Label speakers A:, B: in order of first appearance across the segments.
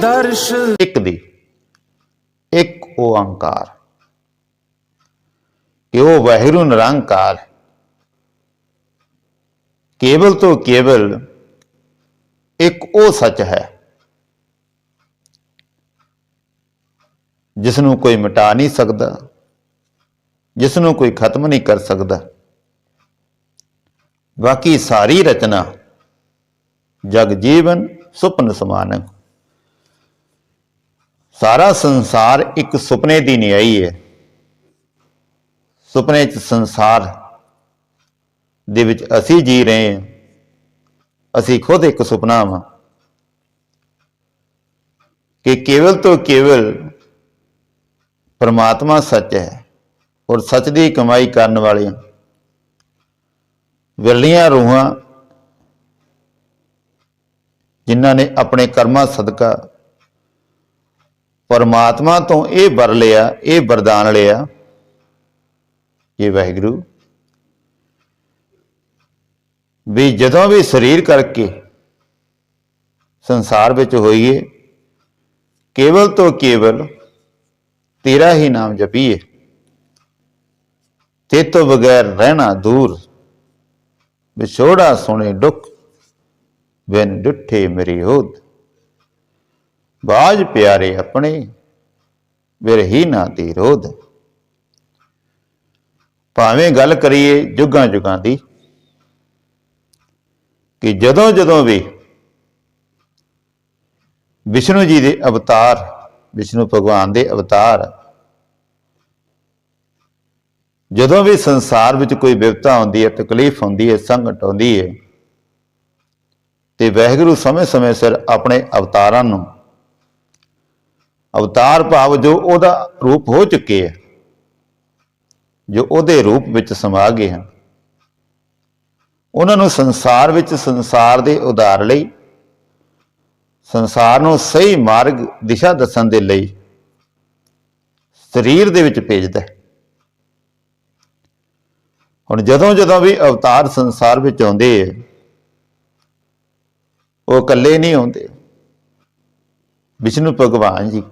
A: ਦਰਸ਼
B: ਇੱਕ ਦੀ, ਇੱਕ ਓੰਕਾਰ ਕਿ ਉਹ ਵਾਹਿਗੁਰੂ ਨਿਰੰਕਾਰ? ਕੇਵਲ ਤੋਂ ਕੇਵਲ ਇੱਕ ਉਹ ਸੱਚ ਹੈ ਜਿਸ ਨੂੰ ਕੋਈ ਮਿਟਾ ਨਹੀਂ ਸਕਦਾ ਜਿਸ ਨੂੰ ਕੋਈ ਖਤਮ ਨਹੀਂ ਕਰ ਸਕਦਾ। ਬਾਕੀ ਸਾਰੀ ਰਚਨਾ ਜਗ ਜੀਵਨ ਸੁਪਨ ਸਮਾਨ। ਸਾਰਾ ਸੰਸਾਰ ਇੱਕ ਸੁਪਨੇ ਦੀ ਨਿਆਈ ਹੈ। ਸੁਪਨੇ 'ਚ ਸੰਸਾਰ ਦੇ ਵਿੱਚ ਅਸੀਂ ਜੀ ਰਹੇ ਹਾਂ। ਅਸੀਂ ਖੁਦ ਇੱਕ ਸੁਪਨਾ ਹਾਂ ਕਿ ਕੇਵਲ ਤੋਂ ਕੇਵਲ ਪਰਮਾਤਮਾ ਸੱਚ ਹੈ ਔਰ ਸੱਚ ਦੀ ਕਮਾਈ ਕਰਨ ਵਾਲੇ ਵਿਰਲੀਆਂ ਰੂਹਾਂ ਜਿਨ੍ਹਾਂ ਨੇ ਆਪਣੇ ਕਰਮਾਂ ਸਦਕਾ ਪਰਮਾਤਮਾ ਤੋਂ ਇਹ ਵਰ ਲਿਆ, ਇਹ ਵਰਦਾਨ ਲਿਆ। ਇਹ ਵਾਹਿਗੁਰੂ, ਵੀ ਜਦੋਂ ਵੀ ਸਰੀਰ ਕਰਕੇ ਸੰਸਾਰ ਵਿੱਚ ਹੋਈਏ, ਕੇਵਲ ਤੋਂ ਕੇਵਲ ਤੇਰਾ ਹੀ ਨਾਮ ਜਪੀਏ। ਤੇ ਤੋਂ ਬਗੈਰ ਰਹਿਣਾ ਦੂਰ, ਵਿਛੋੜਾ ਸੁਣੇ ਦੁੱਖ, ਬਿਨ ਡੁੱਠੇ ਮੇਰੀ ਹੋਦ। ਬਾਜ ਪਿਆਰੇ ਆਪਣੇ, ਵਿਰਹੀ ਨਾ ਦੀ ਰੋਧ। ਭਾਵੇਂ ਗੱਲ ਕਰੀਏ ਜੁਗਾਂ ਜੁਗਾਂ ਦੀ, ਕਿ ਜਦੋਂ ਜਦੋਂ ਵੀ ਵਿਸ਼ਨੂੰ ਜੀ ਦੇ ਅਵਤਾਰ, ਵਿਸ਼ਨੂੰ ਭਗਵਾਨ ਦੇ ਅਵਤਾਰ, ਜਦੋਂ ਵੀ ਸੰਸਾਰ ਵਿੱਚ ਕੋਈ ਵਿਪਤਾ ਆਉਂਦੀ ਹੈ, ਤਕਲੀਫ ਹੁੰਦੀ ਹੈ, ਸੰਕਟ ਆਉਂਦੀ ਹੈ, ਤੇ ਵਾਹਿਗੁਰੂ ਸਮੇਂ-ਸਮੇਂ ਸਿਰ ਆਪਣੇ ਅਵਤਾਰਾਂ ਨੂੰ ਅਵਤਾਰ ਭਾਵ ਜੋ ਉਹਦਾ ਰੂਪ ਹੋ ਚੁੱਕੇ ਹੈ ਜੋ ਉਹਦੇ ਰੂਪ ਵਿੱਚ ਸਮਾ ਗਏ ਹਨ। ਉਹਨਾਂ ਨੂੰ ਸੰਸਾਰ ਵਿੱਚ ਸੰਸਾਰ ਦੇ ਉਧਾਰ ਲਈ, ਸੰਸਾਰ ਨੂੰ ਸਹੀ ਮਾਰਗ ਦਿਸ਼ਾ ਦੱਸਣ ਦੇ ਲਈ ਸਰੀਰ ਦੇ ਵਿੱਚ ਭੇਜਦਾ ਹੈ। ਹੁਣ ਜਦੋਂ ਜਦੋਂ ਵੀ ਅਵਤਾਰ ਸੰਸਾਰ ਵਿੱਚ ਆਉਂਦੇ ਹੈ ਉਹ ਇਕੱਲੇ ਨਹੀਂ ਆਉਂਦੇ। ਵਿਸ਼ਨੂੰ ਭਗਵਾਨ ਜੀ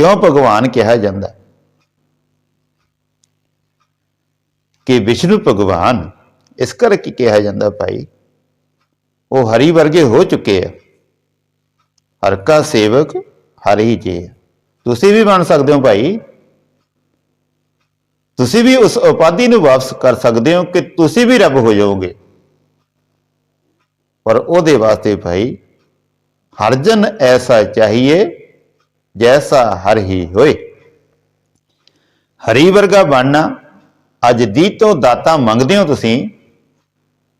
B: ਕਿਉਂ ਭਗਵਾਨ ਕਿਹਾ ਜਾਂਦਾ ਕਿ ਵਿਸ਼ਨੂੰ ਭਗਵਾਨ, ਇਸ ਕਰਕੇ ਕਿਹਾ ਜਾਂਦਾ ਭਾਈ, ਉਹ ਹਰੀ ਵਰਗੇ ਹੋ ਚੁੱਕੇ ਆ। ਹਰ ਕਾ ਸੇਵਕ ਹਰੀ ਜੀ। ਤੁਸੀਂ ਵੀ ਬਣ ਸਕਦੇ ਹੋ ਭਾਈ। ਤੁਸੀਂ ਵੀ ਉਸ ਉਪਾਧੀ ਨੂੰ ਵਾਪਸ ਕਰ ਸਕਦੇ ਹੋ ਕਿ ਤੁਸੀਂ ਵੀ ਰੱਬ ਹੋ ਜਾਓਗੇ। ਪਰ ਉਹਦੇ ਵਾਸਤੇ ਭਾਈ ਹਰ ਜਨ ਐਸਾ ਚਾਹੀਏ ਜੈਸਾ ਹਰ ਹੀ ਹੋਏ। ਹਰੀ ਵਰਗਾ ਬਣਨਾ, ਅੱਜ ਦੀ ਤੋਂ ਦਾਤਾ ਮੰਗਦੇ ਹੋ ਤੁਸੀਂ?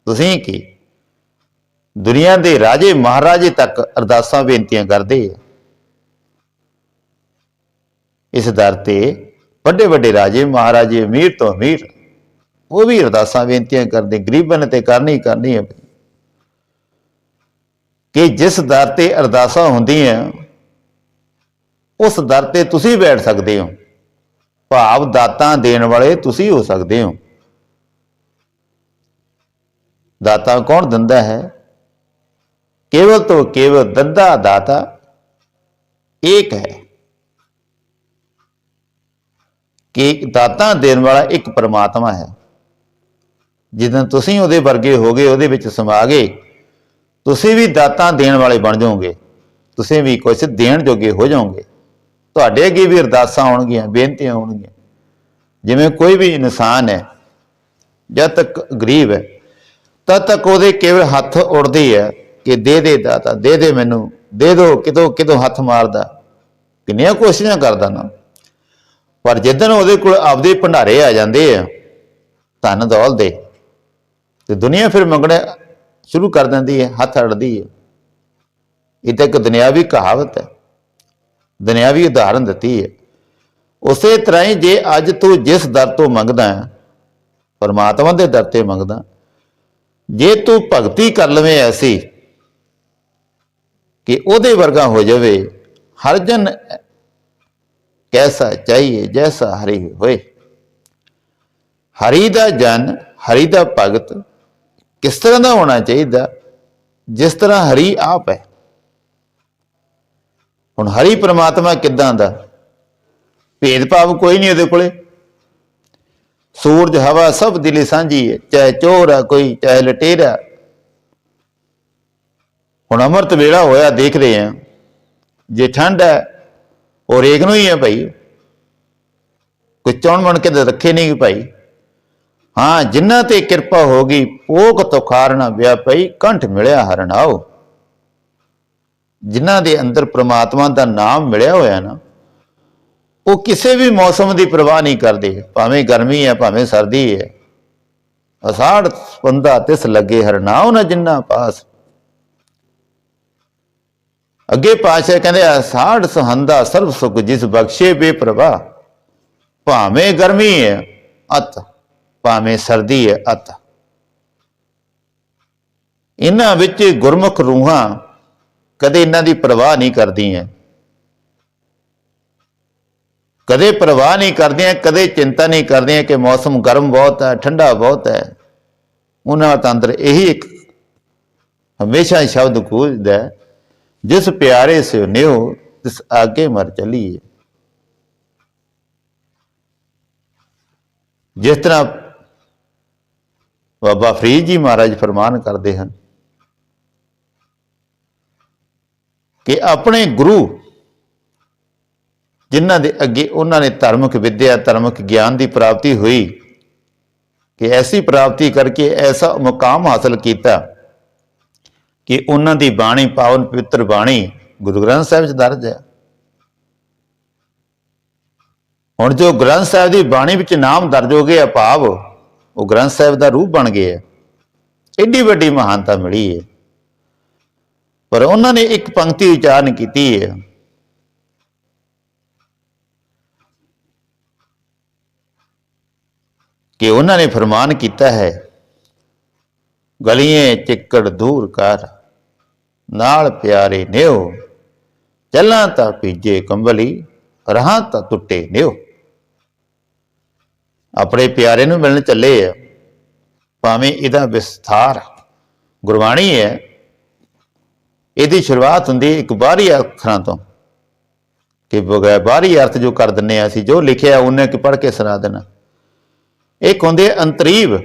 B: ਤੁਸੀਂ ਕੀ? ਦੁਨੀਆ ਦੇ ਰਾਜੇ ਮਹਾਰਾਜੇ ਤੱਕ ਅਰਦਾਸਾਂ ਬੇਨਤੀਆਂ ਕਰਦੇ ਆ ਇਸ ਦਰ ਤੇ ਵੱਡੇ ਵੱਡੇ ਰਾਜੇ, ਮਹਾਰਾਜੇ, ਅਮੀਰ ਤੋਂ ਅਮੀਰ, ਉਹ ਵੀ ਅਰਦਾਸਾਂ ਬੇਨਤੀਆਂ ਕਰਦੇ, ਗਰੀਬਾਂ ਨੇ ਤੇ ਕਰਨੀ ਕਰਨੀ ਹੈ। ਕਿ ਜਿਸ ਦਰ ਤੇ ਅਰਦਾਸਾਂ ਹੁੰਦੀਆਂ ਉਸ ਦਰ ਤੇ ਤੁਸੀਂ ਬੈਠ ਸਕਦੇ ਹੋ। ਭਾਵ ਦਾਤਾਂ ਦੇਣ ਵਾਲੇ ਤੁਸੀਂ ਹੋ ਸਕਦੇ ਹੋ। ਦਾਤਾ ਕੌਣ ਦਿੰਦਾ ਹੈ? ਕੇਵਲ ਤੋਂ ਕੇਵਲ ਦੰਦਾ ਦਾਤਾ ਇੱਕ ਹੈ। ਕਿ ਦਾਤਾ ਦੇਣ ਵਾਲਾ ਇੱਕ ਪਰਮਾਤਮਾ ਹੈ। ਜਦੋਂ ਤੁਸੀਂ ਉਹਦੇ ਵਰਗੇ ਹੋਗੇ ਉਹਦੇ ਵਿੱਚ ਸਮਾ ਗਏ, ਤੁਸੀਂ ਵੀ ਦਾਤਾ ਦੇਣ ਵਾਲੇ ਬਣ ਜਾਓਗੇ। ਤੁਸੀਂ ਵੀ ਕੁਝ ਦੇਣ ਜੋਗੇ ਹੋ ਜਾਓਗੇ। ਤੁਹਾਡੇ ਅੱਗੇ ਵੀ ਅਰਦਾਸਾਂ ਆਉਣਗੀਆਂ, ਬੇਨਤੀਆਂ ਆਉਣਗੀਆਂ। ਜਿਵੇਂ ਕੋਈ ਵੀ ਇਨਸਾਨ ਹੈ, ਜਦ ਤੱਕ ਗਰੀਬ ਹੈ, ਤਦ ਤੱਕ ਉਹਦੇ ਕੇਵਲ ਹੱਥ ਉੜਦੇ ਹੈ ਕਿ ਦੇ ਦੇ ਦਾਤਾ, ਦੇ ਦੇ ਮੈਨੂੰ, ਦੇ ਦੋ ਕਿਦੋਂ ਕਿਦੋਂ ਹੱਥ ਮਾਰਦਾ। ਕਿੰਨੀਆਂ ਕੋਸ਼ਿਸ਼ਾਂ ਕਰਦਾ ਨਾ। ਪਰ ਜਿੱਦਣ ਉਹਦੇ ਕੋਲ ਆਪਦੇ ਭੰਡਾਰੇ ਆ ਜਾਂਦੇ ਆ, ਧਨ ਦੌਲ ਦੇ, ਤੇ ਦੁਨੀਆ ਫਿਰ ਮੰਗਣਾ ਸ਼ੁਰੂ ਕਰ ਦਿੰਦੀ ਹੈ, ਹੱਥ ਅੜਦੀ ਹੈ। ਇਹ ਤਾਂ ਇੱਕ ਦੁਨਿਆਵੀ ਕਹਾਵਤ ਹੈ। ਦੁਨਿਆਵੀ ਉਦਾਹਰਨ ਦਿੱਤੀ ਹੈ। ਉਸੇ ਤਰ੍ਹਾਂ ਹੀ ਜੇ ਅੱਜ ਤੂੰ ਜਿਸ ਦਰ ਤੋਂ ਮੰਗਦਾ ਹੈ, ਪਰਮਾਤਮਾ ਦੇ ਦਰ ਤੇ ਮੰਗਦਾ ਜੇ ਤੂੰ ਭਗਤੀ ਕਰ ਲਵੇਂ ਐਸੀ ਕਿ ਉਹਦੇ ਵਰਗਾ ਹੋ ਜਾਵੇ, ਹਰ ਜਨ ਕੈਸਾ ਚਾਹੀਏ, ਜੈਸਾ ਹਰੀ ਹੋਏ। ਹਰੀ ਦਾ ਜਨ, ਹਰੀ ਦਾ ਭਗਤ ਕਿਸ ਤਰ੍ਹਾਂ ਦਾ ਹੋਣਾ ਚਾਹੀਦਾ, ਜਿਸ ਤਰ੍ਹਾਂ ਹਰੀ ਆਪ ਹੈ। ਹੁਣ ਹਰੀ ਪ੍ਰਮਾਤਮਾ ਕਿੱਦਾਂ ਦਾ? ਭੇਦਭਾਵ ਕੋਈ ਨਹੀਂ ਉਹਦੇ ਕੋਲੇ। ਸੂਰਜ, ਹਵਾ ਸਭ ਦਿਲੀ ਸਾਂਝੀ ਹੈ। ਚਾਹੇ ਚੋਰ ਆ ਕੋਈ, ਚਾਹੇ ਲਟੇਰਾ। ਹੁਣ ਅੰਮ੍ਰਿਤ ਵੇਲਾ ਹੋਇਆ, ਦੇਖ ਰਹੇ ਆ ਜੇ ਠੰਡ ਹੈ, ਉਹ ਰੇਗ ਨੂੰ ਹੀ ਹੈ ਭਾਈ। ਕੋਈ ਚੌਣ ਮਣ ਕੇ ਤਾਂ ਰੱਖੇ ਨਹੀਂ ਭਾਈ। ਹਾਂ ਜਿਨ੍ਹਾਂ ਤੇ ਕਿਰਪਾ ਹੋ ਗਈ ਪੋਖ ਤੋਂ ਖਾਰਣਾ ਵਿਆ ਪਈ ਕੰਠ ਮਿਲਿਆ ਹਰਣਾਓ ਜਿਨ੍ਹਾਂ ਦੇ ਅੰਦਰ ਪ੍ਰਮਾਤਮਾ ਦਾ ਨਾਮ ਮਿਲਿਆ ਹੋਇਆ ਨਾ, ਉਹ ਕਿਸੇ ਵੀ ਮੌਸਮ ਦੀ ਪਰਵਾਹ ਨਹੀਂ ਕਰਦੇ। ਭਾਵੇਂ ਗਰਮੀ ਹੈ, ਭਾਵੇਂ ਸਰਦੀ ਹੈ। ਅਸਾੜ ਪੰਦਾ ਤਿਸ ਲੱਗੇ ਹਰਨਾਉ ਨਾ ਜਿੰਨਾ ਪਾਸ। ਅੱਗੇ ਪਾਸ਼ਾ ਕਹਿੰਦੇ, ਅਸਾੜ ਸੁਹੰਦਾ ਸਰਬ ਸੁਖ ਜਿਸ ਬਖਸ਼ੇ ਬੇਪਰਵਾਹ। ਭਾਵੇਂ ਗਰਮੀ ਹੈ, ਅਤ। ਭਾਵੇਂ ਸਰਦੀ ਹੈ, ਅਤ। ਇਹਨਾਂ ਵਿੱਚ ਗੁਰਮੁਖ ਰੂਹਾਂ ਕਦੇ ਇਹਨਾਂ ਦੀ ਪਰਵਾਹ ਨਹੀਂ ਕਰਦੀ ਹੈ ਕਦੇ ਪਰਵਾਹ ਨਹੀਂ ਕਰਦੀਆਂ, ਕਦੇ ਚਿੰਤਾ ਨਹੀਂ ਕਰਦੀਆਂ ਕਿ ਮੌਸਮ ਗਰਮ ਬਹੁਤ ਹੈ, ਠੰਡਾ ਬਹੁਤ ਹੈ। ਉਹਨਾਂ ਦਾ ਅੰਦਰ ਇਹੀ ਇੱਕ ਹਮੇਸ਼ਾ ਸ਼ਬਦ ਗੂੰਜਦਾ ਜਿਸ ਪਿਆਰੇ ਸੇ ਨਿਉ ਤਿਸ ਆਗੇ ਮਰ ਚਲੀਏ। ਜਿਸ ਤਰ੍ਹਾਂ ਬਾਬਾ ਫਰੀਦ ਜੀ ਮਹਾਰਾਜ ਫਰਮਾਨ ਕਰਦੇ ਹਨ ਕਿ ਆਪਣੇ ਗੁਰੂ ਜਿਨ੍ਹਾਂ ਦੇ ਅੱਗੇ ਉਹਨਾਂ ਨੇ ਧਾਰਮਿਕ ਵਿੱਦਿਆ, ਧਾਰਮਿਕ ਗਿਆਨ ਦੀ ਪ੍ਰਾਪਤੀ ਹੋਈ, ਕਿ ਐਸੀ ਪ੍ਰਾਪਤੀ ਕਰਕੇ ਐਸਾ ਮੁਕਾਮ ਹਾਸਲ ਕੀਤਾ ਕਿ ਉਹਨਾਂ ਦੀ ਬਾਣੀ ਪਾਵਨ ਪਵਿੱਤਰ ਬਾਣੀ ਗੁਰੂ ਗ੍ਰੰਥ ਸਾਹਿਬ 'ਚ ਦਰਜ ਹੈ। ਹੁਣ ਜੋ ਗ੍ਰੰਥ ਸਾਹਿਬ ਦੀ ਬਾਣੀ ਵਿੱਚ ਨਾਮ ਦਰਜ ਹੋ ਗਿਆ ਭਾਵ ਉਹ ਗ੍ਰੰਥ ਸਾਹਿਬ ਦਾ ਰੂਪ ਬਣ ਗਿਆ ਐਡੀ ਵੱਡੀ ਮਹਾਨਤਾ ਮਿਲੀ ਹੈ। ਪਰ ਉਹਨਾਂ ਨੇ ਇੱਕ ਪੰਕਤੀ ਉਚਾਰਨ ਕੀਤੀ ਹੈ। ਕਿ ਉਹਨਾਂ ਨੇ ਫਰਮਾਨ ਕੀਤਾ ਹੈ, ਗਲੀਆਂ ਚਿੱਕੜ ਦੂਰ ਕਰ, ਨਾਲ ਪਿਆਰੇ ਨਿਓ, ਚੱਲਾਂ ਤਾਂ ਪੀਜੇ ਕੰਬਲੀ, ਰਹਾਂ ਤਾਂ ਟੁੱਟੇ ਨਿਓ। ਆਪਣੇ ਪਿਆਰੇ ਨੂੰ ਮਿਲਣ ਚੱਲੇ ਆ। ਭਾਵੇਂ ਇਹਦਾ ਵਿਸਥਾਰ ਗੁਰਬਾਣੀ ਹੈ ਇਹਦੀ ਸ਼ੁਰੂਆਤ ਹੁੰਦੀ ਇੱਕ ਬਾਹਰੀ ਅੱਖਰਾਂ ਤੋਂ। ਕਿ ਬਗੈ ਬਾਹਰੀ ਅਰਥ ਜੋ ਕਰ ਦਿੰਨੇ ਆ ਅਸੀਂ, ਜੋ ਲਿਖਿਆ ਉਹਨੇ ਕਿ ਪੜ੍ਹ ਕੇ ਸੁਣਾ ਦੇਣਾ। ਇੱਕ ਹੁੰਦੇ ਅੰਤਰੀਬ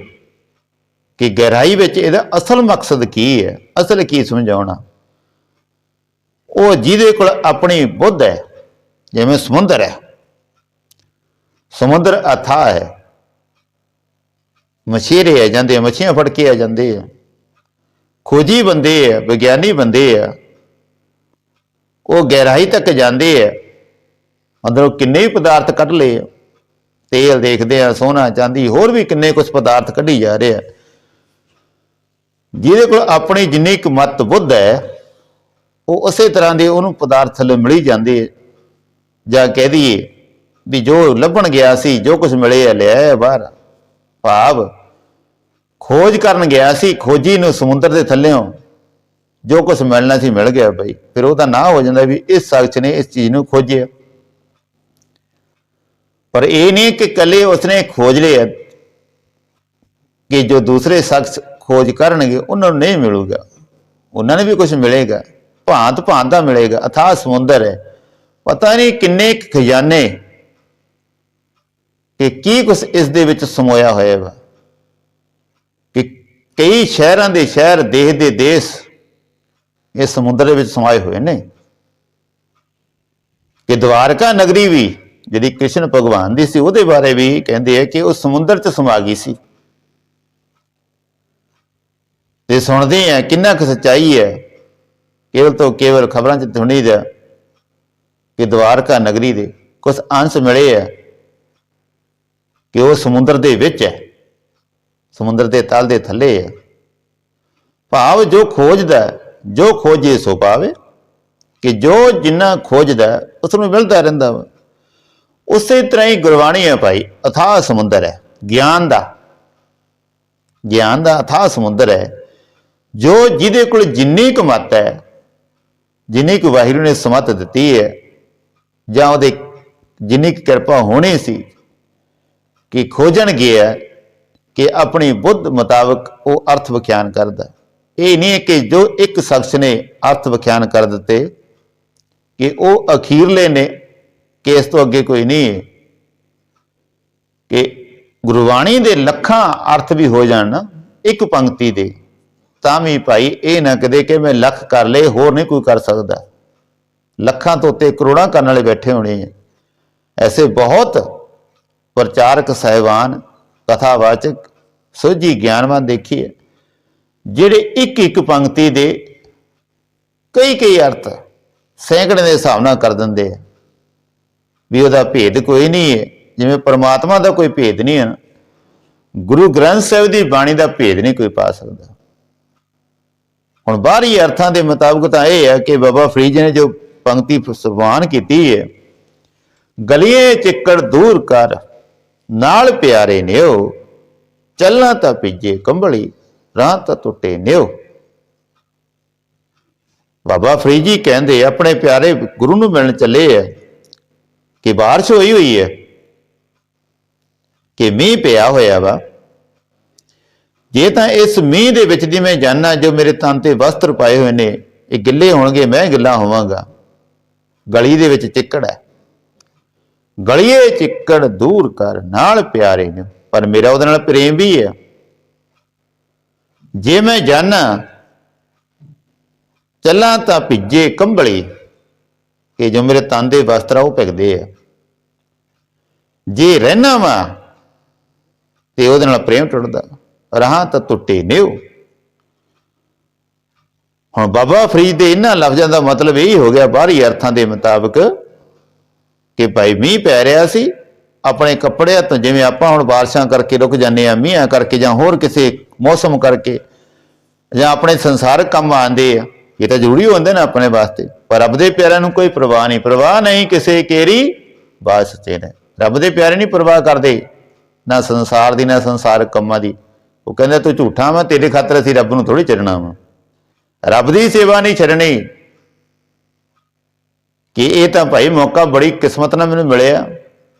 B: ਕਿ ਗਹਿਰਾਈ ਵਿੱਚ ਇਹਦਾ ਅਸਲ ਮਕਸਦ ਕੀ ਹੈ, ਅਸਲ ਕੀ ਸਮਝਾਉਣਾ। ਉਹ ਜਿਹਦੇ ਕੋਲ ਆਪਣੀ ਬੁੱਧ ਹੈ, ਜਿਵੇਂ ਸਮੁੰਦਰ ਹੈ। ਸਮੁੰਦਰ ਅਥਾ ਹੈ। ਮਛੇਰੇ ਆ ਜਾਂਦੇ ਮੱਛੀਆਂ ਫੜ ਕੇ ਆ ਜਾਂਦੇ ਆ। ਖੋਜੀ ਬੰਦੇ ਆ, ਵਿਗਿਆਨੀ ਬੰਦੇ ਆ। ਉਹ ਗਹਿਰਾਈ ਤੱਕ ਜਾਂਦੇ ਆ। ਅੰਦਰੋਂ ਕਿੰਨੇ ਹੀ ਪਦਾਰਥ ਕੱਢ ਲਏ। ਤੇਲ ਦੇਖਦੇ ਆ, ਸੋਨਾ, ਚਾਂਦੀ, ਹੋਰ ਵੀ ਕਿੰਨੇ ਕੁਝ ਪਦਾਰਥ ਕੱਢੀ ਜਾ ਰਹੇ ਆ। ਜਿਹਦੇ ਕੋਲ ਆਪਣੀ ਜਿੰਨੀ ਕੁ ਮਤ ਬੁੱਧ ਹੈ, ਉਹ ਉਸੇ ਤਰ੍ਹਾਂ ਦੇ ਉਹਨੂੰ ਪਦਾਰਥ ਥੱਲੇ ਮਿਲੀ ਜਾਂਦੇ ਜਾਂ ਕਹਿ ਦਈਏ ਵੀ ਜੋ ਲੱਭਣ ਗਿਆ ਸੀ, ਜੋ ਕੁਝ ਮਿਲੇ ਆ ਲਿਆ ਬਾਹਰ। ਭਾਵ ਖੋਜ ਕਰਨ ਗਿਆ ਸੀ, ਖੋਜੀ ਨੂੰ ਸਮੁੰਦਰ ਦੇ ਥੱਲੇੋਂ ਜੋ ਕੁਝ ਮਿਲਣਾ ਸੀ, ਮਿਲ ਗਿਆ ਬਈ। ਫਿਰ ਉਹਦਾ ਨਾਂ ਹੋ ਜਾਂਦਾ ਵੀ ਇਸ ਸ਼ਖਸ ਨੇ ਇਸ ਚੀਜ਼ ਨੂੰ ਖੋਜਿਆ। ਪਰ ਇਹ ਨਹੀਂ ਕਿ ਕੱਲੇ ਉਸਨੇ ਖੋਜ ਲਿਆ ਕਿ ਜੋ ਦੂਸਰੇ ਸ਼ਖਸ ਖੋਜ ਕਰਨਗੇ, ਉਹਨਾਂ ਨੂੰ ਨਹੀਂ ਮਿਲੂਗਾ। ਉਹਨਾਂ ਨੂੰ ਵੀ ਕੁਝ ਮਿਲੇਗਾ। ਭਾਂਤ ਭਾਂਤ ਦਾ ਮਿਲੇਗਾ। ਅਥਾਹ ਸਮੁੰਦਰ ਹੈ। ਪਤਾ ਨਹੀਂ ਕਿੰਨੇ ਖਜ਼ਾਨੇ ਕਿ ਕੀ ਕੁਝ ਇਸ ਦੇ ਵਿੱਚ ਸਮੋਇਆ ਹੋਇਆ ਵਾ। ਕਈ ਸ਼ਹਿਰਾਂ ਦੇ ਸ਼ਹਿਰ, ਦੇਸ਼ ਦੇ ਦੇਸ਼ ਇਹ ਸਮੁੰਦਰ ਦੇ ਵਿੱਚ ਸਮਾਏ ਹੋਏ ਨੇ। ਕਿ ਦਵਾਰਕਾ ਨਗਰੀ ਵੀ, ਜਿਹੜੀ ਕ੍ਰਿਸ਼ਨ ਭਗਵਾਨ ਦੀ ਸੀ, ਉਹਦੇ ਬਾਰੇ ਵੀ ਕਹਿੰਦੇ ਆ ਕਿ ਉਹ ਸਮੁੰਦਰ 'ਚ ਸਮਾ ਗਈ ਸੀ। ਤੇ ਸੁਣਦੇ ਆ ਕਿੰਨਾ ਕੁ ਸੱਚਾਈ ਹੈ। ਕੇਵਲ ਤੋਂ ਕੇਵਲ ਖਬਰਾਂ 'ਚ ਸੁਣੀ ਦਾ ਕਿ ਦਵਾਰਕਾ ਨਗਰੀ ਦੇ ਕੁਝ ਅੰਸ਼ ਮਿਲੇ ਆ ਕਿ ਉਹ ਸਮੁੰਦਰ ਦੇ ਵਿੱਚ ਹੈ। ਸਮੁੰਦਰ ਦੇ ਤਲ ਦੇ ਥੱਲੇ ਹੈ। ਭਾਵ ਜੋ ਖੋਜਦਾ ਹੈ, ਜੋ ਖੋਜੇ ਸੋ ਪਾਵੇ ਕਿ ਜੋ ਜਿੰਨਾ ਖੋਜਦਾ ਹੈ, ਉਸ ਨੂੰ ਮਿਲਦਾ ਰਹਿੰਦਾ ਵਾ। ਉਸੇ ਤਰ੍ਹਾਂ ਹੀ ਗੁਰਬਾਣੀ ਹੈ ਭਾਈ ਅਥਾਹ ਸਮੁੰਦਰ ਹੈ ਗਿਆਨ ਦਾ। ਗਿਆਨ ਦਾ ਅਥਾਹ ਸਮੁੰਦਰ ਹੈ ਜੋ ਜਿਹਦੇ ਕੋਲ ਜਿੰਨੀ ਕੁ ਮੱਤ ਹੈ ਜਿੰਨੀ ਕੁ ਵਾਹਿਗੁਰੂ ਨੇ ਸਮਤ ਦਿੱਤੀ ਹੈ ਜਾਂ ਉਹਦੇ ਜਿੰਨੀ ਕੁ ਕਿਰਪਾ ਹੋਣੀ ਸੀ ਕਿ ਖੋਜਣ ਗਿਆ ਕਿ ਆਪਣੀ ਬੁੱਧ ਮੁਤਾਬਕ ਉਹ ਅਰਥ ਵਿਖਿਆਨ ਕਰਦਾ ਇਹ ਨਹੀਂ ਹੈ ਕਿ ਜੋ ਇੱਕ ਸ਼ਖਸ ਨੇ ਅਰਥ ਵਿਖਿਆਨ ਕਰ ਦਿੱਤੇ, ਕਿ ਉਹ ਅਖੀਰਲੇ ਨੇ, ਕਿ ਇਸ ਤੋਂ ਅੱਗੇ ਕੋਈ ਨਹੀਂ ਹੈ। ਕਿ ਗੁਰਬਾਣੀ ਦੇ ਲੱਖਾਂ ਅਰਥ ਵੀ ਹੋ ਜਾਣ ਨਾ, ਇੱਕ ਪੰਕਤੀ ਦੇ, ਤਾਂ ਵੀ ਭਾਈ ਇਹ ਨਾ ਕਦੇ ਕਿ ਮੈਂ ਲੱਖ ਕਰ ਲਏ, ਹੋਰ ਨਹੀਂ ਕੋਈ ਕਰ ਸਕਦਾ। ਲੱਖਾਂ ਤੋਂ ਉੱਤੇ ਕਰੋੜਾਂ ਕਰਨ ਵਾਲੇ ਬੈਠੇ ਹੋਣੇ ਆ। ਐਸੇ ਬਹੁਤ ਪ੍ਰਚਾਰਕ ਸਹਿਬਾਨ ਕਥਾਵਾਚਕ ਸੋਝੀ ਗਿਆਨਵਾਨ ਦੇਖੀਏ ਜਿਹੜੇ ਇੱਕ ਇੱਕ ਪੰਕਤੀ ਦੇ ਕਈ ਕਈ ਅਰਥ ਸੈਂਕੜੇ ਦੇ ਹਿਸਾਬ ਨਾਲ ਕਰ ਦਿੰਦੇ ਆ। ਵੀ ਉਹਦਾ ਭੇਦ ਕੋਈ ਨਹੀਂ ਹੈ। ਜਿਵੇਂ ਪਰਮਾਤਮਾ ਦਾ ਕੋਈ ਭੇਦ ਨਹੀਂ ਹੈ ਗੁਰੂ ਗ੍ਰੰਥ ਸਾਹਿਬ ਦੀ ਬਾਣੀ ਦਾ ਭੇਦ ਨਹੀਂ ਕੋਈ ਪਾ ਸਕਦਾ। ਹੁਣ ਬਾਹਰੀ ਅਰਥਾਂ ਦੇ ਮੁਤਾਬਕ ਤਾਂ ਇਹ ਹੈ ਕਿ ਬਾਬਾ ਫਰੀਦ ਨੇ ਜੋ ਪੰਕਤੀ ਸਰਵਾਨ ਕੀਤੀ ਹੈ ਗਲੀਏ ਚਿੱਕੜ ਦੂਰ ਕਰ ਨਾਲ ਪਿਆਰੇ ਨਿਓ, ਚੱਲਾਂ ਤਾਂ ਪਿੱਜੇ ਕੰਬਲੀ, ਰਾਹ ਤਾਂ ਟੁੱਟੇ ਨਿਓ। ਬਾਬਾ ਫਰੀਦ ਜੀ ਕਹਿੰਦੇ, ਆਪਣੇ ਪਿਆਰੇ ਗੁਰੂ ਨੂੰ ਮਿਲਣ ਚੱਲੇ ਆ ਕਿ ਬਾਰਿਸ਼ ਹੋਈ ਹੋਈ ਹੈ ਕਿ ਮੀਂਹ ਪਿਆ ਹੋਇਆ ਵਾ। ਜੇ ਤਾਂ ਇਸ ਮੀਂਹ ਦੇ ਵਿੱਚ ਦੀ ਮੈਂ ਜਾਨਣਾ ਜੋ ਮੇਰੇ ਤਨ ਤੇ ਵਸਤਰ ਪਾਏ ਹੋਏ ਨੇ, ਇਹ ਗਿੱਲੇ ਹੋਣਗੇ, ਮੈਂ ਗਿੱਲਾ ਹੋਵਾਂਗਾ। ਗਲੀ ਦੇ ਵਿੱਚ ਚਿੱਕੜ ਹੈ ਗਲੀਏ ਚਿੱਕੜ ਦੂਰ ਕਰ ਨਾਲ ਪਿਆਰੇ ਨੇ, ਪਰ ਮੇਰਾ ਉਹਦੇ ਨਾਲ ਪ੍ਰੇਮ ਵੀ ਹੈ ਜੇ ਮੈਂ ਜਾਣਾ ਚੱਲਾਂ ਤਾਂ ਭਿੱਜੇ ਕੰਬਲੀ, ਕਿ ਜੋ ਮੇਰੇ ਤਨ ਦੇ ਵਸਤਰ ਉਹ ਭਿਗਦੇ ਆ। ਜੇ ਰਹਿਣਾ ਵਾ, ਤੇ ਉਹਦੇ ਨਾਲ ਪ੍ਰੇਮ ਟੁੱਟਦਾ, ਰਹਾ ਤਾਂ ਟੁੱਟੇ ਨਿਉ। ਹੁਣ ਬਾਬਾ ਫਰੀਦ ਦੇ ਇਹਨਾਂ ਲਫ਼ਜ਼ਾਂ ਦਾ ਮਤਲਬ ਇਹ ਹੋ ਗਿਆ ਬਾਹਰੀ ਅਰਥਾਂ ਦੇ ਮੁਤਾਬਕ ਕਿ ਭਾਈ ਮੀਂਹ ਪੈ ਰਿਹਾ ਸੀ, ਆਪਣੇ ਕੱਪੜਿਆਂ ਤੋਂ ਜਿਵੇਂ ਆਪਾਂ ਹੁਣ ਬਾਰਿਸ਼ਾਂ ਕਰਕੇ ਰੁਕ ਜਾਂਦੇ ਆ ਮੀਂਹਾਂ ਕਰਕੇ ਜਾਂ ਹੋਰ ਕਿਸੇ ਮੌਸਮ ਕਰਕੇ ਜਾਂ ਆਪਣੇ ਸੰਸਾਰਕ ਕੰਮ ਆਉਂਦੇ ਆ, ਇਹ ਤਾਂ ਜ਼ਰੂਰੀ ਹੁੰਦੇ ਨੇ ਆਪਣੇ ਵਾਸਤੇ, ਪਰ ਰੱਬ ਦੇ ਪਿਆਰਿਆਂ ਨੂੰ ਕੋਈ ਪਰਵਾਹ ਨਹੀਂ ਪਰਵਾਹ ਨਹੀਂ ਕਿਸੇ ਕੇਰੀ ਬਾਸ ਤੇ ਨੇ, ਰੱਬ ਦੇ ਪਿਆਰੇ ਨਹੀਂ ਪਰਵਾਹ ਕਰਦੇ, ਨਾ ਸੰਸਾਰ ਦੀ, ਨਾ ਸੰਸਾਰਕ ਕੰਮਾਂ ਦੀ, ਉਹ ਕਹਿੰਦਾ ਤੂੰ ਝੂਠਾ ਵਾ, ਤੇਰੇ ਖਾਤਰ ਅਸੀਂ ਰੱਬ ਨੂੰ ਥੋੜੀ ਛੱਡਣਾ ਵਾ, ਰੱਬ ਦੀ ਸੇਵਾ ਨਹੀਂ ਛੱਡਣੀ ਕਿ ਇਹ ਤਾਂ ਭਾਈ ਮੌਕਾ ਬੜੀ ਕਿਸਮਤ ਨਾਲ ਮੈਨੂੰ ਮਿਲਿਆ।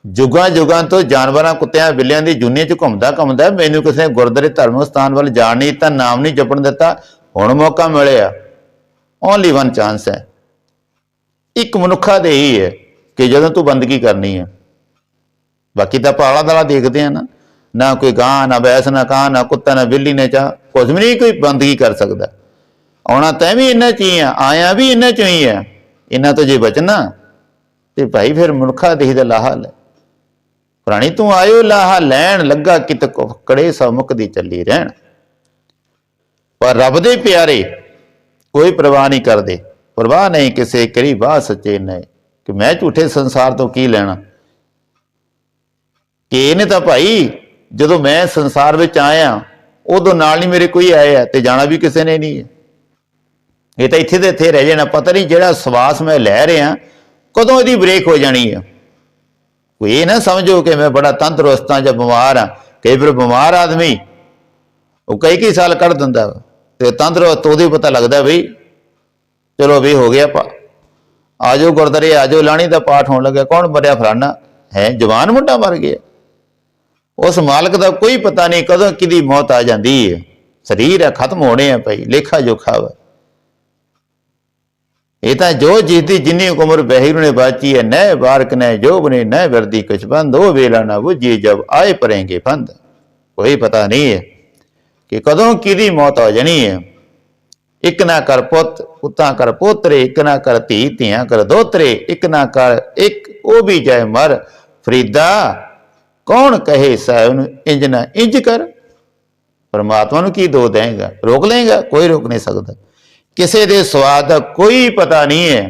B: ਜੁਗਾਂ ਜੁਗਾਂ ਤੋਂ ਜਾਨਵਰਾਂ, ਕੁੱਤਿਆਂ, ਬਿੱਲਿਆਂ ਦੀ ਜੁਨੀਆਂ 'ਚ ਘੁੰਮਦਾ ਘੁੰਮਦਾ ਮੈਨੂੰ ਕਿਸੇ ਗੁਰਦੁਆਰੇ ਧਰਮਿਕ ਸਥਾਨ ਵੱਲ ਜਾਣ ਨਹੀਂ ਦਿੱਤਾ, ਨਾਮ ਨਹੀਂ ਜਪਣ ਦਿੱਤਾ। ਹੁਣ ਮੌਕਾ ਮਿਲਿਆ। ਓਨਲੀ ਵਨ ਚਾਂਸ ਹੈ। ਇੱਕ ਮਨੁੱਖਾ ਦੇ ਹੀ ਹੈ ਕਿ ਜਦੋਂ ਤੂੰ ਬੰਦਗੀ ਕਰਨੀ ਹੈ। ਬਾਕੀ ਤਾਂ ਪਾਲਾ ਦਾਲਾ ਦੇਖਦੇ ਆ ਨਾ। ਨਾ ਕੋਈ ਗਾਂ, ਨਾ ਬੈਸ, ਨਾ ਕਾਂ, ਨਾ ਕੁੱਤਾ, ਨਾ ਬਿੱਲੀ, ਨੇ ਚਾ ਕੁਝ ਵੀ ਨਹੀਂ, ਕੋਈ ਬੰਦਗੀ ਕਰ ਸਕਦਾ। ਆਉਣਾ ਤੈਂ ਵੀ ਇਹਨਾਂ ਚ ਹੀ ਆ ਆਇਆ ਵੀ ਇਹਨਾਂ ਚ ਹੀ ਆ ਇਹਨਾਂ ਤੋਂ ਜੇ ਬਚਣਾ, ਤੇ ਭਾਈ ਫਿਰ ਮਨੁੱਖਾ ਦੇਹ ਦਾ ਲਾਹਾ ਲੈ। ਪ੍ਰਾਣੀ ਤੂੰ ਆਇਓ, ਲਾਹਾ ਲੈਣ ਲੱਗਾ ਕਿਤ ਕੜੇ ਸਾ ਦੀ ਚੱਲੀ ਰਹਿਣ। ਪਰ ਰੱਬ ਦੇ ਪਿਆਰੇ ਕੋਈ ਪਰਵਾਹ ਨਹੀਂ ਕਰਦੇ। ਪਰਵਾਹ ਨਹੀਂ ਕਿਸੇ ਕਰੀ ਬਾਹ ਸੱਚੇ ਨੇ ਕਿ ਮੈਂ ਝੂਠੇ ਸੰਸਾਰ ਤੋਂ ਕੀ ਲੈਣਾ। ਕਿ ਇਹਨੇ ਤਾਂ ਭਾਈ ਜਦੋਂ ਮੈਂ ਸੰਸਾਰ ਵਿੱਚ ਆਇਆ, ਉਦੋਂ ਨਾਲ ਨਹੀਂ ਮੇਰੇ ਕੋਈ ਆਇਆ ਤੇ ਜਾਣਾ ਵੀ ਕਿਸੇ ਨੇ ਨਹੀਂ ਹੈ। ਇਹ ਤਾਂ ਇੱਥੇ ਦੇ ਇੱਥੇ ਰਹਿ ਜਾਣਾ, ਪਤਾ ਨਹੀਂ ਜਿਹੜਾ ਸਵਾਸ ਮੈਂ ਲੈ ਰਿਹਾ, ਕਦੋਂ ਇਹਦੀ ਬ੍ਰੇਕ ਹੋ ਜਾਣੀ ਹੈ ਕੋਈ ਇਹ ਨਾ ਸਮਝੋ ਕਿ ਮੈਂ ਬੜਾ ਤੰਦਰੁਸਤ ਹਾਂ ਜਾਂ ਬਿਮਾਰ ਹਾਂ। ਕਈ ਵਾਰ ਬਿਮਾਰ ਆਦਮੀ, ਉਹ ਕਈ ਕਈ ਸਾਲ ਕੱਢ ਦਿੰਦਾ ਵਾ। ਤੇ ਤੰਦਰੁਸਤ ਉਹਦੇ ਪਤਾ ਲੱਗਦਾ ਬਈ, ਚਲੋ ਵੀ ਹੋ ਗਿਆ ਪਾ ਆਜੋ ਗੁਰਦਾਰੇ ਆਜੋ, ਲਾਣੀ ਦਾ ਪਾਠ ਹੋਣ ਲੱਗਾ ਕੌਣ ਮਰਿਆ ਫਲਾਣਾ? ਹੈ, ਜਵਾਨ ਮੁੰਡਾ ਮਰ ਗਿਆ। ਉਸ ਮਾਲਕ ਦਾ ਕੋਈ ਪਤਾ ਨਹੀਂ ਕਦੋਂ ਕਿਦੀ ਮੌਤ ਆ ਜਾਂਦੀ ਹੈ। ਸਰੀਰ ਹੈ, ਖਤਮ ਹੋਣੇ ਆ ਭਾਈ ਲੇਖਾ ਜੋਖਾ ਵਾ। ਇਹ ਤਾਂ ਜੋ ਜਿਸ ਜਿੰਨੀ ਉਮਰ ਬਹਿਰੂ ਨੇ ਬਾਚੀ ਹੈ, ਨਹਿ ਬਾਰਕ ਨਹਿ ਜੋਬ ਨੇ ਨੈ ਵਰਦੀ ਕੁਛ ਬੰਦ, ਉਹ ਵੇਲਾ ਨਾ ਬੁਝੀ ਜਬ ਆਏ ਪਰੇਂਗੇ ਫੰਦ। ਕੋਈ ਪਤਾ ਨਹੀਂ ਹੈ ਕਿ ਕਦੋਂ ਕਿਹਦੀ ਮੌਤ ਹੋ ਜਾਣੀ ਹੈ। ਇੱਕ ਨਾ ਕਰ ਪੁੱਤ ਪੁੱਤਾਂ ਕਰ ਪੋਤਰੇ, ਇੱਕ ਨਾ ਕਰ ਧੀ, ਧੀਆਂ ਕਰ ਦੋਤਰੇ, ਇੱਕ ਨਾ ਕਰ ਇੱਕ, ਉਹ ਵੀ ਜਾਏ ਮਰ। ਫਰੀਦਾ, ਕੌਣ ਕਹੇ ਸਾਹਿਬ ਨੂੰ ਇੰਜ ਨਾ ਇੰਜ ਕਰ। ਪਰਮਾਤਮਾ ਨੂੰ ਕੀ ਦੋ ਦੇਂਗਾ ਰੋਕ ਲਏਗਾ? ਕੋਈ ਰੋਕ ਨਹੀਂ ਸਕਦਾ। ਕਿਸੇ ਦੇ ਸਵਾਦ ਦਾ ਕੋਈ ਪਤਾ ਨਹੀਂ ਹੈ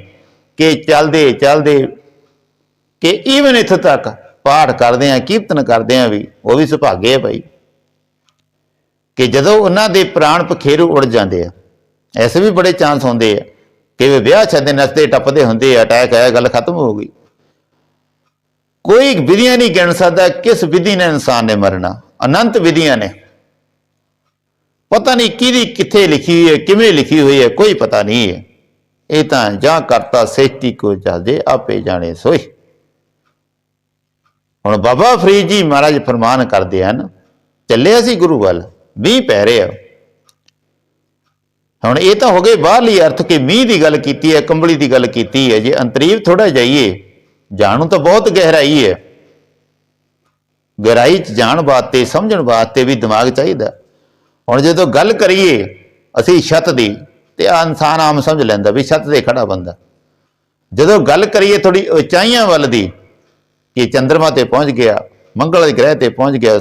B: ਕਿ ਚੱਲਦੇ ਚੱਲਦੇ ਕਿ ਈਵਨ ਇੱਥੇ ਤੱਕ ਪਾਠ ਕਰਦੇ ਆ ਕੀਰਤਨ ਕਰਦੇ ਆ ਵੀ, ਉਹ ਵੀ ਸੁਭਾਗੇ ਆ ਭਾਈ ਕਿ ਜਦੋਂ ਉਹਨਾਂ ਦੇ ਪ੍ਰਾਣ ਪਖੇਰੂ ਉੜ ਜਾਂਦੇ ਆ ਐਸੇ ਵੀ ਬੜੇ ਚਾਂਸ ਹੁੰਦੇ ਆ ਕਿ ਵੀ ਵਿਆਹ ਛੱਡੇ ਨੱਚਦੇ, ਟੱਪਦੇ ਹੁੰਦੇ ਆ, ਅਟੈਕ ਆਇਆ, ਗੱਲ ਖਤਮ ਹੋ ਗਈ। ਕੋਈ ਵਿਧੀਆਂ ਨਹੀਂ ਗਿਣ ਸਕਦਾ ਕਿਸ ਵਿਧੀ ਨਾਲ ਇਨਸਾਨ ਨੇ ਮਰਨਾ, ਅਨੰਤ ਵਿਧੀਆਂ ਨੇ। ਪਤਾ ਨਹੀਂ ਕਿਹਦੀ ਕਿੱਥੇ ਲਿਖੀ ਹੋਈ ਹੈ, ਕਿਵੇਂ ਲਿਖੀ ਹੋਈ ਹੈ, ਕੋਈ ਪਤਾ ਨਹੀਂ ਹੈ। ਇਹ ਤਾਂ ਜਾਂ ਕਰਤਾ ਸੇਤੀ ਕੋ ਜਾਦੇ ਆਪੇ ਜਾਣੇ ਸੋਈ ਹੁਣ ਬਾਬਾ ਫਰੀਦ ਜੀ ਮਹਾਰਾਜ ਫਰਮਾਨ ਕਰਦੇ ਹਨ ਚੱਲੇ ਅਸੀਂ ਗੁਰੂ ਵੱਲ ਵੀ ਪੈ ਰਿਹਾ। ਹੁਣ ਇਹ ਤਾਂ ਹੋ ਗਏ ਬਾਹਰਲੀ ਅਰਥ ਕਿ ਮੀਂਹ ਦੀ ਗੱਲ ਕੀਤੀ ਹੈ, ਕੰਬਲੀ ਦੀ ਗੱਲ ਕੀਤੀ ਹੈ, ਜੇ ਅੰਤਰੀਵ ਥੋੜਾ ਜਾਈਏ, ਜਾਣੂ ਤਾਂ ਬਹੁਤ ਗਹਿਰਾਈ ਹੈ। ਗਹਿਰਾਈ ਚ ਜਾਣ ਵਾਸਤੇ, ਸਮਝਣ ਵਾਸਤੇ ਵੀ ਦਿਮਾਗ ਚਾਹੀਦਾ। ਹੁਣ ਜਦੋਂ ਗੱਲ ਕਰੀਏ ਅਸੀਂ ਛੱਤ ਦੀ, ਤੇ ਆਹ ਇਨਸਾਨ ਆਮ ਸਮਝ ਲੈਂਦਾ ਵੀ ਛੱਤ ਤੇ ਖੜਾ ਬੰਦਾ। ਜਦੋਂ ਗੱਲ ਕਰੀਏ ਥੋੜੀ ਉਚਾਈਆਂ ਵੱਲ ਦੀ, ਕਿ ਚੰ드ਰਮਾ ਤੇ ਪਹੁੰਚ ਗਿਆ, ਮੰਗਲ ਗ੍ਰਹਿ ਤੇ ਪਹੁੰਚ ਗਿਆ,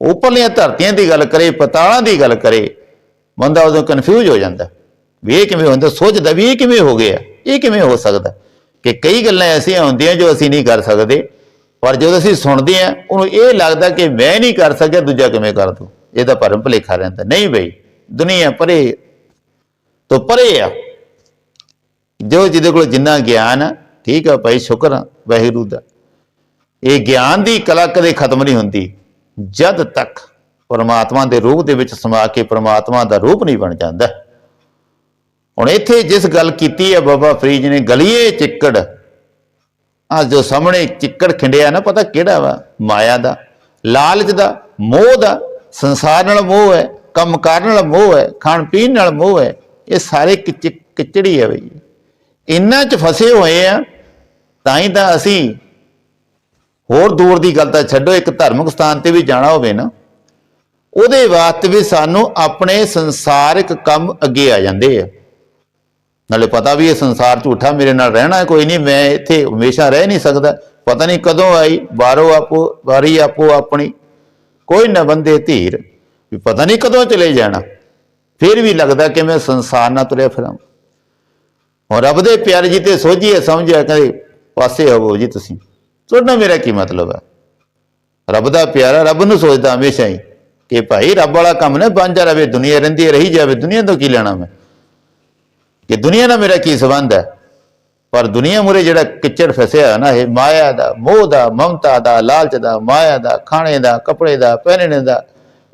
B: ਉੱਪਰਲੀਆਂ ਧਰਤੀਆਂ ਦੀ ਗੱਲ ਕਰੇ, ਪਤਾਲਾਂ ਦੀ ਗੱਲ ਕਰੇ, ਬੰਦਾ ਉਦੋਂ ਕਨਫਿਊਜ਼ ਹੋ ਜਾਂਦਾ। ਵੀ ਇਹ ਕਿਵੇਂ ਹੁੰਦਾ, ਸੋਚਦਾ ਵੀ ਇਹ ਕਿਵੇਂ ਹੋ ਗਿਆ, ਇਹ ਕਿਵੇਂ ਹੋ ਸਕਦਾ। ਕਿ ਕਈ ਗੱਲਾਂ ਐਸੀਆਂ ਹੁੰਦੀਆਂ ਜੋ ਅਸੀਂ ਨਹੀਂ ਕਰ ਸਕਦੇ, ਪਰ ਜਦੋਂ ਅਸੀਂ ਸੁਣਦੇ ਆ ਉਹਨੂੰ ਇਹ ਲੱਗਦਾ ਕਿ ਮੈਂ ਨਹੀਂ ਕਰ ਸਕਿਆ, ਦੂਜਾ ਕਿਵੇਂ ਕਰ ਦੂ ਇਹਦਾ ਭਰਮ ਭੁਲੇਖਾ ਰਹਿੰਦਾ। ਨਹੀਂ ਬਈ, ਦੁਨੀਆ ਪਰੇ, ਤੋਂ ਪਰੇ ਆ। ਜੋ ਜਿਹਦੇ ਕੋਲ ਜਿੰਨਾ ਗਿਆਨ ਆ, ਠੀਕ ਆ ਭਾਈ, ਸ਼ੁਕਰ ਆ, ਵਾਹਿਗੁਰੂ ਦਾ। ਇਹ ਗਿਆਨ ਦੀ ਕਲਾ ਕਦੇ ਖਤਮ ਨਹੀਂ ਹੁੰਦੀ। ਜਦ ਤੱਕ ਪਰਮਾਤਮਾ ਦੇ ਰੂਪ ਦੇ ਵਿੱਚ ਸਮਾ ਕੇ ਪਰਮਾਤਮਾ ਦਾ ਰੂਪ ਨਹੀਂ ਬਣ ਜਾਂਦਾ। ਹੁਣ ਇੱਥੇ ਜਿਸ ਗੱਲ ਕੀਤੀ ਹੈ ਬਾਬਾ ਫਰੀਦ ਨੇ, ਗਲੀਏ ਚਿੱਕੜ। ਆ ਜੋ ਸਾਹਮਣੇ ਚਿੱਕੜ ਖਿੰਡਿਆ ਨਾ, ਪਤਾ ਕਿਹੜਾ ਵਾ? ਮਾਇਆ ਦਾ, ਲਾਲਚ ਦਾ, ਮੋਹ ਦਾ। ਸੰਸਾਰ ਨਾਲ ਮੋਹ ਹੈ ਕੰਮ ਕਰਨ ਨਾਲ ਮੋਹ ਹੈ, ਖਾਣ ਪੀਣ ਨਾਲ ਮੋਹ ਹੈ, ਇਹ ਸਾਰੇ ਕਿਚ- ਕਿਚੜੀ ਹੈ ਬਈ। ਇੰਨਾ ਚ ਫਸੇ ਹੋਏ ਆ ਤਾਂ ਹੀ ਤਾਂ ਅਸੀਂ ਹੋਰ ਦੂਰ ਦੀ ਗੱਲ ਤਾਂ ਛੱਡੋ, ਇੱਕ ਧਾਰਮਿਕ ਸਥਾਨ ਤੇ ਵੀ ਜਾਣਾ ਹੋਵੇ ਨਾ, ਉਹਦੇ ਵਾਸਤੇ ਵੀ ਸਾਨੂੰ ਆਪਣੇ ਸੰਸਾਰਿਕ ਕੰਮ ਅੱਗੇ ਆ ਜਾਂਦੇ ਆ। ਨਾਲੇ ਪਤਾ ਵੀ ਇਹ ਸੰਸਾਰ ਝੂਠਾ ਮੇਰੇ ਨਾਲ ਰਹਿਣਾ ਕੋਈ ਨਹੀਂ, ਮੈਂ ਇੱਥੇ ਹਮੇਸ਼ਾ ਰਹਿ ਨਹੀਂ ਸਕਦਾ। ਪਤਾ ਨਹੀਂ ਕਦੋਂ ਆਈ, ਬਾਹਰੋਂ ਆਪੋ, ਵਾਰੀ ਆਪੋ ਆਪਣੀ ਕੋਈ ਨਾ ਬੰਦੇ ਧੀਰ ਵੀ ਪਤਾ ਨਹੀਂ ਕਦੋਂ ਚਲੇ ਜਾਣਾ। ਫਿਰ ਵੀ ਲੱਗਦਾ ਕਿ ਮੈਂ ਸੰਸਾਰ ਨਾਲ ਤੁਰਿਆ ਫਿਰਾਂ। ਔਰ ਰੱਬ ਦੇ ਪਿਆਰ ਜੀ ਤੇ ਸੋਝੀਏ ਸਮਝਿਆ ਕਹਿੰਦੇ ਪਾਸੇ ਹੋਵੋ ਜੀ ਤੁਸੀਂ। ਤੁਹਾਡਾ ਮੇਰਾ ਕੀ ਮਤਲਬ ਹੈ? ਰੱਬ ਦਾ ਪਿਆਰਾ ਰੱਬ ਨੂੰ ਸੋਚਦਾ ਹਮੇਸ਼ਾ ਹੀ ਕਿ ਭਾਈ ਰੱਬ ਵਾਲਾ ਕੰਮ ਨਾ ਬਣ ਜਾ ਰਵੇ ਦੁਨੀਆ ਰਹਿੰਦੀ ਰਹੀ ਜਾਵੇ, ਦੁਨੀਆ ਤੋਂ ਕੀ ਲੈਣਾ ਮੈਂ? ਕਿ ਦੁਨੀਆ ਨਾਲ ਮੇਰਾ ਕੀ ਸੰਬੰਧ ਹੈ? ਪਰ ਦੁਨੀਆ ਮੁਰੇ ਜਿਹੜਾ ਕਿਚੜ ਫਸਿਆ ਨਾ, ਇਹ ਮਾਇਆ ਦਾ, ਮੋਹ ਦਾ, ਮਮਤਾ ਦਾ, ਲਾਲਚ ਦਾ, ਮਾਇਆ ਦਾ, ਖਾਣੇ ਦਾ, ਕੱਪੜੇ ਦਾ, ਪਹਿਨਣੇ ਦਾ,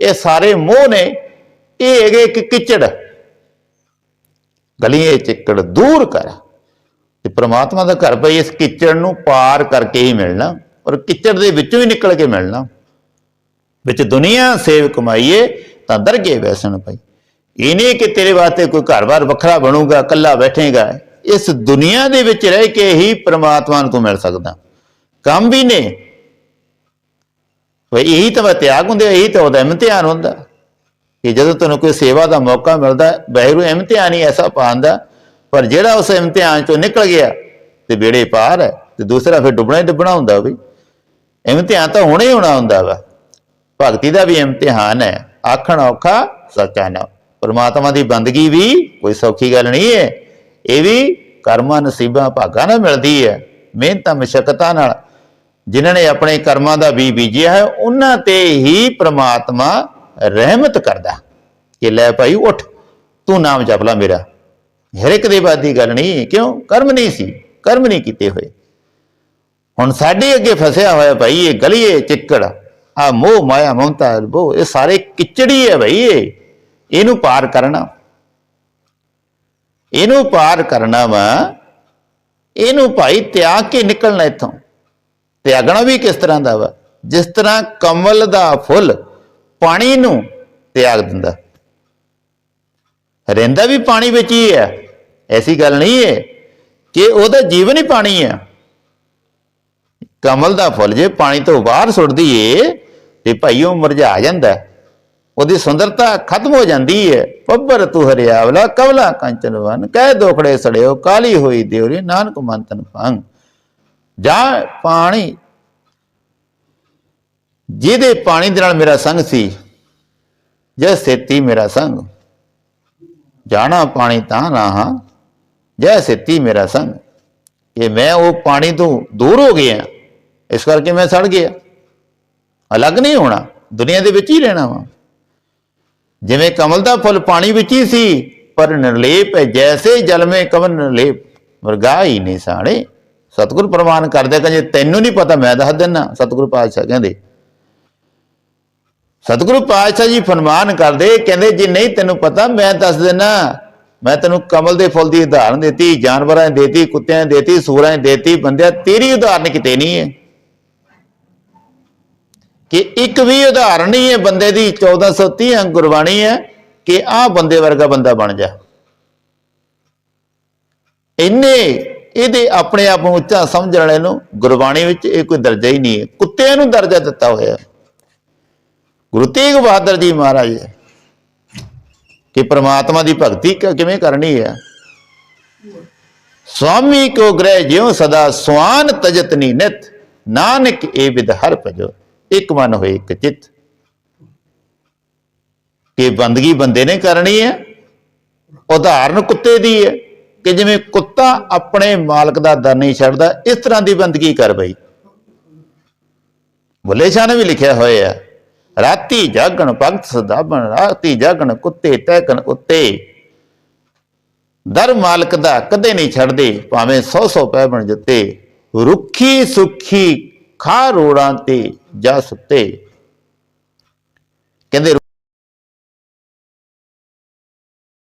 B: ਇਹ ਸਾਰੇ ਮੋਹ ਨੇ, ਇਹ ਹੈਗੇ ਇੱਕ ਕਿਚੜ। ਗਲੀਏ ਚਿੱਕੜ ਦੂਰ ਕਰ। ਤੇ ਪ੍ਰਮਾਤਮਾ ਦਾ ਘਰ ਪਈ, ਇਸ ਕਿਚੜ ਨੂੰ ਪਾਰ ਕਰਕੇ ਹੀ ਮਿਲਣਾ ਔਰ ਕਿਚੜ ਦੇ ਵਿੱਚੋਂ ਹੀ ਨਿਕਲ ਕੇ ਮਿਲਣਾ। ਵਿੱਚ ਦੁਨੀਆ ਸੇਵ ਕਮਾਈਏ, ਤਾਂ ਦਰਗੇ ਵੈਸਣ ਪਈ। ਇਹ ਨਹੀਂ ਕਿ ਤੇਰੇ ਵਾਸਤੇ ਕੋਈ ਘਰ-ਬਾਰ ਵੱਖਰਾ ਬਣੂਗਾ, ਇਕੱਲਾ ਬੈਠੇਗਾ। ਇਸ ਦੁਨੀਆ ਦੇ ਵਿੱਚ ਰਹਿ ਕੇ ਹੀ ਪ੍ਰਮਾਤਮਾ ਨੂੰ ਤੂੰ ਮਿਲ ਸਕਦਾ। ਕੰਮ ਵੀ ਨੇ। ਵੇ ਇਹੀ ਤਾਂ ਵਾ ਤਿਆਗ ਹੁੰਦੇ, ਇਹੀ ਤਾਂ ਉਹਦਾ ਇਮਤਿਹਾਨ ਹੁੰਦਾ। ਕਿ ਜਦੋਂ ਤੈਨੂੰ ਕੋਈ ਸੇਵਾ ਦਾ ਮੌਕਾ ਮਿਲਦਾ ਬਹਿਰੂ ਇਮਤਿਹਾਨ ਹੀ ਐਸਾ ਪਾਉਂਦਾ, ਪਰ ਜਿਹੜਾ ਉਸ ਇਮਤਿਹਾਨ ਚੋਂ ਨਿਕਲ ਗਿਆ, ਤੇ ਬੇੜੇ ਪਾਰ ਹੈ, ਤੇ ਦੂਸਰਾ ਫਿਰ ਡੁੱਬਣਾ ਹੀ ਡੁੱਬਣਾ ਹੁੰਦਾ ਵੀ। ਇਮਤਿਹਾਨ ਤਾਂ ਹੁਣੇ ਹੀ ਹੋਣਾ ਹੁੰਦਾ ਵਾ। ਭਗਤੀ ਦਾ ਵੀ ਇਮਤਿਹਾਨ ਹੈ। ਆਖਣ ਔਖਾ, ਸੱਚਾ ਨਾ। ਪਰਮਾਤਮਾ ਦੀ ਬੰਦਗੀ ਵੀ ਕੋਈ ਸੌਖੀ ਗੱਲ ਨਹੀਂ ਹੈ। ਇਹ ਵੀ ਕਰਮਾਂ ਨਸੀਬਾਂ ਭਾਗਾਂ ਨਾਲ ਮਿਲਦੀ ਹੈ, ਮਿਹਨਤਾਂ, ਮਸ਼ਕਤਾਂ ਨਾਲ। ਜਿਨ੍ਹਾਂ ਨੇ ਆਪਣੇ ਕਰਮਾਂ ਦਾ ਬੀ ਬੀਜਿਆ ਹੈ, ਉਹਨਾਂ ਤੇ ਹੀ ਪ੍ਰਮਾਤਮਾ ਰਹਿਮਤ ਕਰਦਾ ਕਿ ਲੈ ਭਾਈ ਉੱਠ, ਤੂੰ ਨਾਮ ਜਪ ਲੈ ਮੇਰਾ। ਹਰ ਇੱਕ ਦੇ ਬਾਤ ਦੀ ਗੱਲ ਨਹੀਂ, ਕਿਉਂ? ਕਰਮ ਨਹੀਂ ਸੀ, ਕਰਮ ਨਹੀਂ ਕੀਤੇ ਹੋਏ। ਹੁਣ ਸਾਡੇ ਅੱਗੇ ਫਸਿਆ ਹੋਇਆ ਭਾਈ ਇਹ ਗਲੀਏ ਚਿੱਕੜ ਆ ਮੋਹ, ਮਾਇਆ, ਮਮਤਾ ਬੋ ਇਹ ਸਾਰੇ ਕਿਚੜੀ ਹੈ ਭਾਈ ਇਹ। ਇਹਨੂੰ ਪਾਰ ਕਰਨਾ। ਇਹਨੂੰ ਪਾਰ ਕਰਨਾ ਵਾ, ਇਹਨੂੰ ਭਾਈ ਤਿਆਗ ਕੇ ਨਿਕਲਣਾ ਇੱਥੋਂ। ਤਿਆਗਣਾ ਵੀ ਕਿਸ ਤਰ੍ਹਾਂ ਦਾ ਵਾ? ਜਿਸ ਤਰ੍ਹਾਂ ਕਮਲ ਦਾ ਫੁੱਲ ਪਾਣੀ ਨੂੰ ਤਿਆਗ ਦਿੰਦਾ। ਰਹਿੰਦਾ ਵੀ ਪਾਣੀ ਵਿੱਚ ਹੀ ਹੈ। ਐਸੀ ਗੱਲ ਨਹੀਂ ਹੈ ਕਿ ਉਹਦਾ ਜੀਵਨ ਹੀ ਪਾਣੀ ਹੈ। ਕਮਲ ਦਾ ਫੁੱਲ ਜੇ ਪਾਣੀ ਤੋਂ ਬਾਹਰ ਸੁੱਟਦੀ ਏ ਤੇ ਭਾਈ ਉਹ ਮੁਰਝਾ ਜਾਂਦਾ। ਉਹਦੀ ਸੁੰਦਰਤਾ ਖਤਮ ਹੋ ਜਾਂਦੀ ਹੈ ਪੱਬਰ ਤੂੰ ਹਰਿਆਵਲਾ ਕਵਲਾ ਕੰਚਨ ਵਨ। ਕਹਿ ਦੋਖੜੇ ਸੜਿਓ, ਕਾਲੀ ਹੋਈ ਦਿਉਰੀ, ਨਾਨਕ ਮੰਤਨ ਭੰਗ। ਜਾ ਪਾਣੀ, ਜਿਹਦੇ ਪਾਣੀ ਦੇ ਨਾਲ ਮੇਰਾ ਸੰਗ ਸੀ ਜੈ ਸੇਤੀ ਮੇਰਾ ਸੰਗ। ਜਾਣਾ ਪਾਣੀ ਤਾਂ ਨਾ ਹਾਂ ਜੈ ਸੇਤੀ ਮੇਰਾ ਸੰਗ। ਇਹ ਮੈਂ ਉਹ ਪਾਣੀ ਤੋਂ ਦੂਰ ਹੋ ਗਿਆ। ਇਸ ਕਰਕੇ ਮੈਂ ਸੜ ਗਿਆ। ਅਲੱਗ ਨਹੀਂ ਹੋਣਾ। ਦੁਨੀਆ ਦੇ ਵਿੱਚ ਹੀ ਰਹਿਣਾ ਵਾ। ਜਿਵੇਂ ਕਮਲ ਦਾ ਫੁੱਲ ਪਾਣੀ ਵਿੱਚ ਹੀ ਸੀ, ਪਰ ਨਿਰਲੇਪ ਹੈ, ਜੈਸੇ ਜਲ ਮੇ ਕਮਲ ਨਿਰਲੇਪ। ਵਰਗਾ ਹੀ ਨਹੀਂ ਸਾੜੇ ਸਤਿਗੁਰ ਪ੍ਰਮਾਨ ਕਰਦੇ ਕਹਿੰਦੇ, ਤੈਨੂੰ ਨਹੀਂ ਪਤਾ, ਮੈਂ ਦੱਸ ਦਿੰਨਾ। ਸਤਿਗੁਰ ਪਾਤਸ਼ਾਹ ਕਹਿੰਦੇ। ਸਤਿਗੁਰੂ ਪਾਤਸ਼ਾਹ ਜੀ ਫਰਮਾਨ ਕਰਦੇ, ਕਹਿੰਦੇ, ਜੇ ਨਹੀਂ ਤੈਨੂੰ ਪਤਾ, ਮੈਂ ਦੱਸ ਦਿੰਨਾ। ਮੈਂ ਤੈਨੂੰ ਕਮਲ ਦੇ ਫੁੱਲ ਦੀ ਉਦਾਹਰਨ ਦਿੱਤੀ, ਜਾਨਵਰਾਂ ਦੀ ਦਿੱਤੀ, ਕੁੱਤਿਆਂ ਦੀ ਦਿੱਤੀ, ਸੂਰਾਂ ਦੀ ਦਿੱਤੀ, ਬੰਦਿਆ ਤੇਰੀ ਉਦਾਹਰਨ ਕਿਤੇ ਨਹੀਂ ਹੈ। ਕਿ ਇੱਕ ਵੀ ਉਦਾਹਰਣ ਨਹੀਂ ਹੈ ਬੰਦੇ ਦੀ 1430 ਅੰਗ ਗੁਰਬਾਣੀ ਹੈ ਕਿ ਆਹ ਬੰਦੇ ਵਰਗਾ ਬੰਦਾ ਬਣ ਜਾ। ਇੰਨੇ ਇਹਦੇ ਆਪਣੇ ਆਪ ਨੂੰ ਉੱਚਾ ਸਮਝਣ ਵਾਲੇ ਨੂੰ ਗੁਰਬਾਣੀ ਵਿੱਚ ਇਹ ਕੋਈ ਦਰਜਾ ਹੀ ਨਹੀਂ ਹੈ। ਕੁੱਤਿਆਂ ਨੂੰ ਦਰਜਾ ਦਿੱਤਾ ਹੋਇਆ ਗੁਰੂ ਤੇਗ ਬਹਾਦਰ ਜੀ ਮਹਾਰਾਜ ਹੈ ਕਿ ਪ੍ਰਮਾਤਮਾ ਦੀ ਭਗਤੀ ਕਿਵੇਂ ਕਰਨੀ ਹੈ? ਸਵਾਮੀ ਕੋ ਗ੍ਰਹਿ ਜਿਉ ਸਦਾ ਸਵਾਨ ਤਜਤਨੀ ਨਿਤ, ਨਾਨਕ ਏ ਵਿਦ ਹਰ ਭਜੋ। ਇੱਕ ਮਨ ਹੋਏ ਇੱਕ ਚਿੱਤ। ਕਿ ਬੰਦਗੀ ਬੰਦੇ ਨੇ ਕਰਨੀ ਹੈ, ਉਦਾਹਰਨ ਕੁੱਤੇ ਦੀ ਹੈ ਕਿ ਜਿਵੇਂ ਕੁੱਤਾ ਆਪਣੇ ਮਾਲਕ ਦਾ ਦਰ ਨਹੀਂ ਛੱਡਦਾ, ਇਸ ਤਰ੍ਹਾਂ ਦੀ ਬੰਦਗੀ ਕਰ ਬਈ। ਬੁੱਲੇ ਸ਼ਾਹ ਨੇ ਵੀ ਲਿਖਿਆ ਹੋਇਆ ਹੈ, ਰਾਤੀ ਜਾਗਣ ਭਗਤ ਸਦਾਬਣ, ਰਾਤੀ ਜਾਗਣ ਕੁੱਤੇ, ਤੈਕਣ ਉੱਤੇ ਦਰ ਮਾਲਕ ਦਾ ਕਦੇ ਨਹੀਂ ਛੱਡਦੇ, ਭਾਵੇਂ 100 100 ਪੈ ਬਣ ਜੱਤੇ। ਰੁੱਖੀ ਸੁੱਖੀ ਖਾ ਰੋੜਾਂ ਤੇ ਜਾ ਸੁੱਤੇ। ਕਹਿੰਦੇ